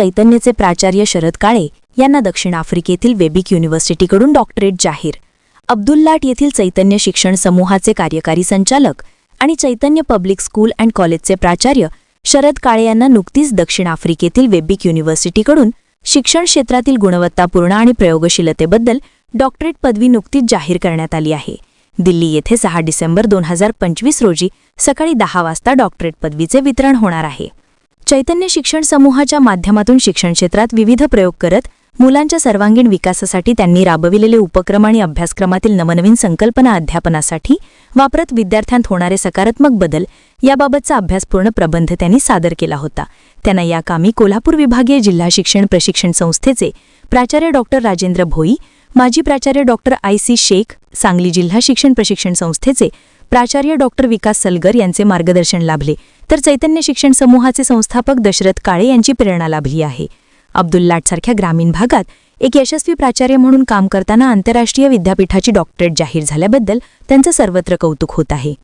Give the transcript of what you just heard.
चैतन्यचे प्राचार्य शरद काळे यांना दक्षिण आफ्रिकेतील वेबिक युनिव्हर्सिटीकडून डॉक्टरेट जाहीर. अब्दुल्लाट येथील चैतन्य शिक्षण समूहाचे कार्यकारी संचालक आणि चैतन्य पब्लिक स्कूल अँड कॉलेजचे प्राचार्य शरद काळे यांना नुकतीच दक्षिण आफ्रिकेतील वेबिक युनिव्हर्सिटीकडून शिक्षण क्षेत्रातील गुणवत्तापूर्ण आणि प्रयोगशीलतेबद्दल डॉक्टरेट पदवी नुकतीच जाहीर करण्यात आली आहे. दिल्ली येथे सहा डिसेंबर दोन हजार पंचवीस रोजी सकाळी दहा वाजता डॉक्टरेट पदवीचे वितरण होणार आहे. चैतन्य शिक्षण समूहाच्या माध्यमातून शिक्षण क्षेत्रात विविध प्रयोग करत मुलांच्या सर्वांगीण विकासासाठी त्यांनी राबविलेले उपक्रम आणि अभ्यासक्रमातील नवनवीन संकल्पना अध्यापनासाठी वापरत विद्यार्थ्यांत होणारे सकारात्मक बदल याबाबतचा अभ्यासपूर्ण प्रबंध त्यांनी सादर केला होता. त्यांना या कामी कोल्हापूर विभागीय जिल्हा शिक्षण प्रशिक्षण संस्थेचे प्राचार्य डॉक्टर राजेंद्र भोई माजी प्राचार्य doctor I. C. Shaikh Sangli जिल्हा शिक्षण प्रशिक्षण संस्थेचे प्राचार्य डॉक्टर विकास सलगर यांचे मार्गदर्शन लाभले. तर चैतन्य शिक्षण समूहाचे संस्थापक दशरथ काळे यांची प्रेरणा लाभली आहे. अब्दुल्लाटसारख्या ग्रामीण भागात एक यशस्वी प्राचार्य म्हणून काम करताना आंतरराष्ट्रीय विद्यापीठाची डॉक्टरेट जाहीर झाल्याबद्दल त्यांचं सर्वत्र कौतुक होत आहे.